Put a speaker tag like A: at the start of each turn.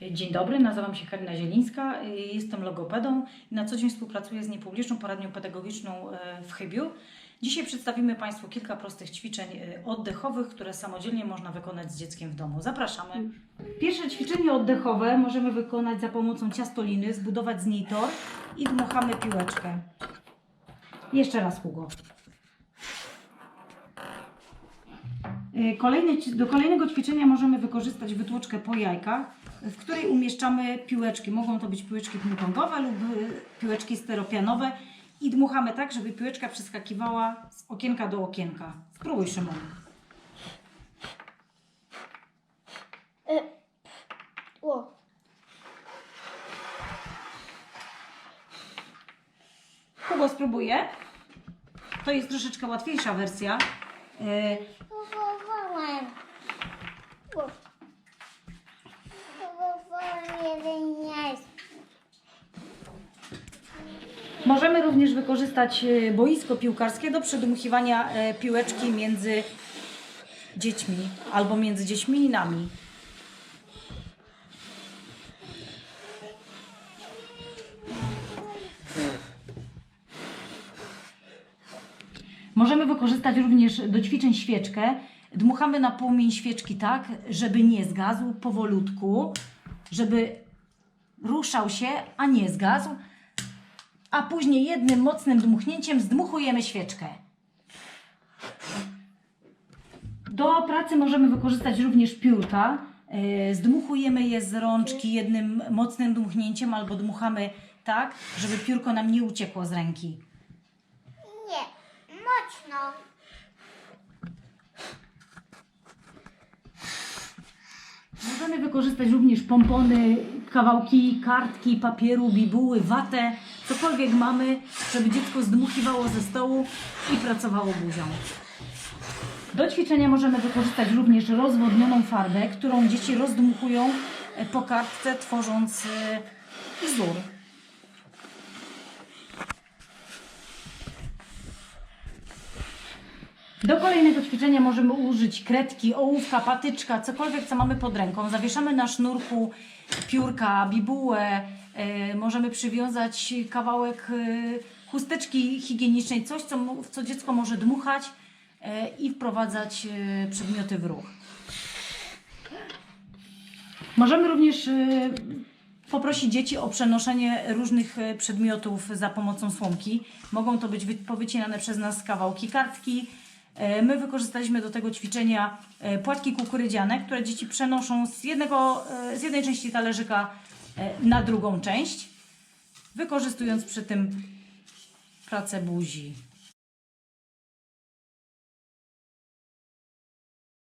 A: Dzień dobry, nazywam się Karina Zielińska, jestem logopedą i na co dzień współpracuję z niepubliczną poradnią pedagogiczną e, w Chybiu. Dzisiaj przedstawimy Państwu kilka prostych ćwiczeń e, oddechowych, które samodzielnie można wykonać z dzieckiem w domu. Zapraszamy. Pierwsze ćwiczenie oddechowe możemy wykonać za pomocą ciastoliny, zbudować z niej tor i dmuchamy piłeczkę. Jeszcze raz, Hugo. Y, Kolejne, ci- do kolejnego ćwiczenia możemy wykorzystać wytłoczkę po jajkach, w której umieszczamy piłeczki. Mogą to być piłeczki ping-pongowe lub y, piłeczki steropianowe i dmuchamy tak, żeby piłeczka przeskakiwała z okienka do okienka. Spróbuj, Szymon.
B: E, o,
A: Hugo spróbuje. To jest troszeczkę łatwiejsza wersja. Y,
B: raz.
A: Możemy również wykorzystać e, boisko piłkarskie do przedmuchiwania e, piłeczki między dziećmi albo między dziećmi i nami. Możemy wykorzystać również do ćwiczeń świeczkę. Dmuchamy na płomień świeczki tak, żeby nie zgasł powolutku, żeby ruszał się, a nie zgasł a później jednym mocnym dmuchnięciem zdmuchujemy świeczkę. Do pracy możemy wykorzystać również piórka. Yy, Zdmuchujemy je z rączki jednym mocnym dmuchnięciem albo dmuchamy tak, żeby piórko nam nie uciekło z ręki.
B: Nie, mocno.
A: Możemy wykorzystać również pompony, kawałki kartki, papieru, bibuły, watę, cokolwiek mamy, żeby dziecko zdmuchiwało ze stołu i pracowało buzią. Do ćwiczenia możemy wykorzystać również rozwodnioną farbę, którą dzieci rozdmuchują e, po kartce, tworząc e, wzór. Do kolejnego ćwiczenia możemy użyć kredki, ołówka, patyczka, cokolwiek co mamy pod ręką. Zawieszamy na sznurku piórka, bibułę, e, możemy przywiązać kawałek e, chusteczki higienicznej, coś co, w co dziecko może dmuchać e, i wprowadzać przedmioty w ruch. Możemy również poprosić dzieci o przenoszenie różnych przedmiotów za pomocą słomki. Mogą to być wy- powycinane przez nas kawałki kartki. E, My wykorzystaliśmy do tego ćwiczenia e, płatki kukurydziane, które dzieci przenoszą z, jednego, e, z jednej części talerzyka na drugą część, wykorzystując przy tym pracę buzi.